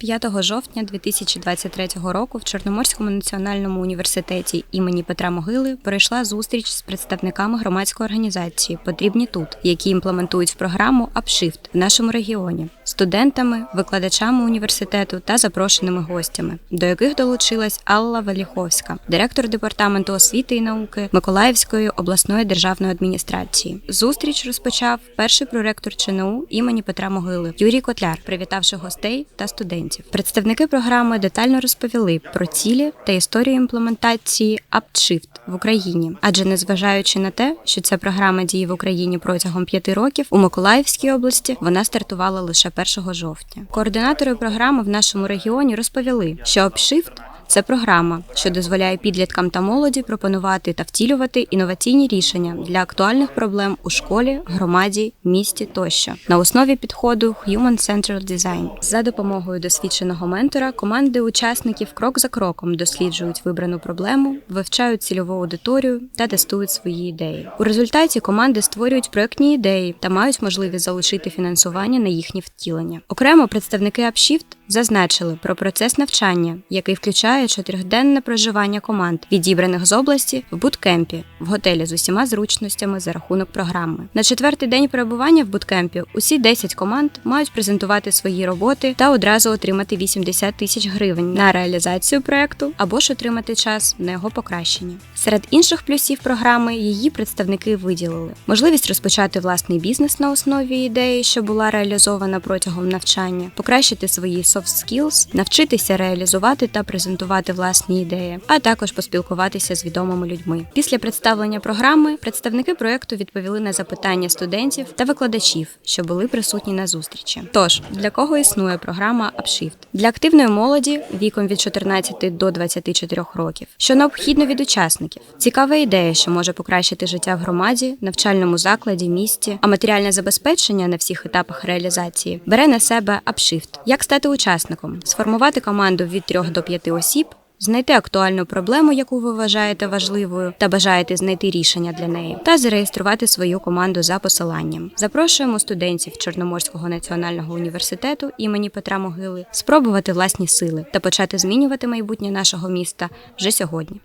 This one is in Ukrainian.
5 жовтня 2023 року в Чорноморському національному університеті імені Петра Могили пройшла зустріч з представниками громадської організації Потрібні тут, які імплементують програму Апшифт в нашому регіоні, студентами, викладачами університету та запрошеними гостями, до яких долучилась Алла Валіховська, директор департаменту освіти і науки Миколаївської обласної державної адміністрації. Зустріч розпочав перший проректор ЧНУ імені Петра Могили Юрій Котляр, привітавши гостей та студентів. Представники програми детально розповіли про цілі та історію імплементації Upshift в Україні, адже незважаючи на те, що ця програма діє в Україні протягом п'яти років, у Миколаївській області вона стартувала лише 1 жовтня. Координатори програми в нашому регіоні розповіли, що Upshift – це програма, що дозволяє підліткам та молоді пропонувати та втілювати інноваційні рішення для актуальних проблем у школі, громаді, місті тощо на основі підходу Human Centered Design. За допомогою досвідченого ментора команди учасників крок за кроком досліджують вибрану проблему, вивчають цільову аудиторію та тестують свої ідеї. У результаті команди створюють проектні ідеї та мають можливість залучити фінансування на їхнє втілення. Окремо представники Upshift зазначили про процес навчання, який включає чотирьохденне проживання команд, відібраних з області в буткемпі в готелі з усіма зручностями за рахунок програми. На четвертий день перебування в буткемпі усі 10 команд мають презентувати свої роботи та одразу отримати 80 тисяч гривень на реалізацію проекту або ж отримати час на його покращення. Серед інших плюсів програми її представники виділили можливість розпочати власний бізнес на основі ідеї, що була реалізована протягом навчання, покращити свої soft skills, навчитися реалізувати та презентувати власні ідеї, а також поспілкуватися з відомими людьми. Після представлення програми представники проекту відповіли на запитання студентів та викладачів, що були присутні на зустрічі. Тож для кого існує програма Upshift? Для активної молоді віком від 14 до 24 років, що необхідно від учасників. Цікава ідея, що може покращити життя в громаді, навчальному закладі, місті, а матеріальне забезпечення на всіх етапах реалізації бере на себе Upshift. Як стати учасником, сформувати команду від 3 до 5 осіб. Знайти актуальну проблему, яку ви вважаєте важливою, та бажаєте знайти рішення для неї, та зареєструвати свою команду за посиланням. Запрошуємо студентів Чорноморського національного університету імені Петра Могили спробувати власні сили та почати змінювати майбутнє нашого міста вже сьогодні.